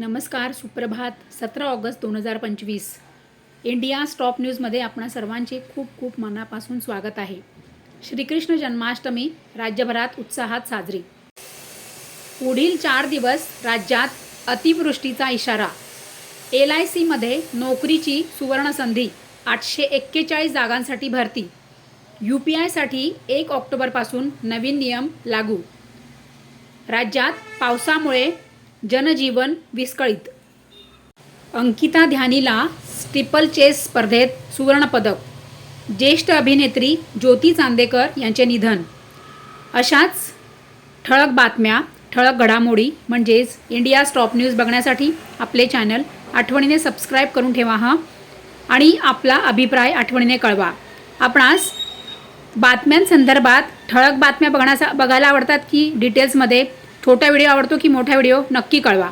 नमस्कार सुप्रभात. सतरा ऑगस्ट दोन हजार पंचवीस. इंडिया स्टॉप न्यूजमध्ये आपणा सर्वांचे खूप खूप मनापासून स्वागत आहे. श्रीकृष्ण जन्माष्टमी राज्यभरात उत्साहात साजरी. पुढील चार दिवस राज्यात अतिवृष्टीचा इशारा. एल आय सीमध्ये नोकरीची सुवर्णसंधी आठशे एक्केचाळीस जागांसाठी भरती. यू पी आयसाठी एक ऑक्टोबरपासून नवीन नियम लागू. राज्यात पावसामुळे जनजीवन विस्कळीत. अंकिता ध्यानीला स्टिपल चेस स्पर्धेत सुवर्णपदक. ज्येष्ठ अभिनेत्री ज्योती चांदेकर यांचे निधन. अशाच ठळक बातम्या ठळक घडामोडी म्हणजेच इंडिया स्टॉप न्यूज बघण्यासाठी आपले चॅनल आठवणीने सबस्क्राईब करून ठेवा हां आणि आपला अभिप्राय आठवणीने कळवा. आपणास बातम्यांसंदर्भात ठळक बातम्या बघण्याचा बघायला आवडतात की डिटेल्समध्ये छोटा व्हिडिओ आवडतो की मोठा व्हिडिओ नक्की कळवा.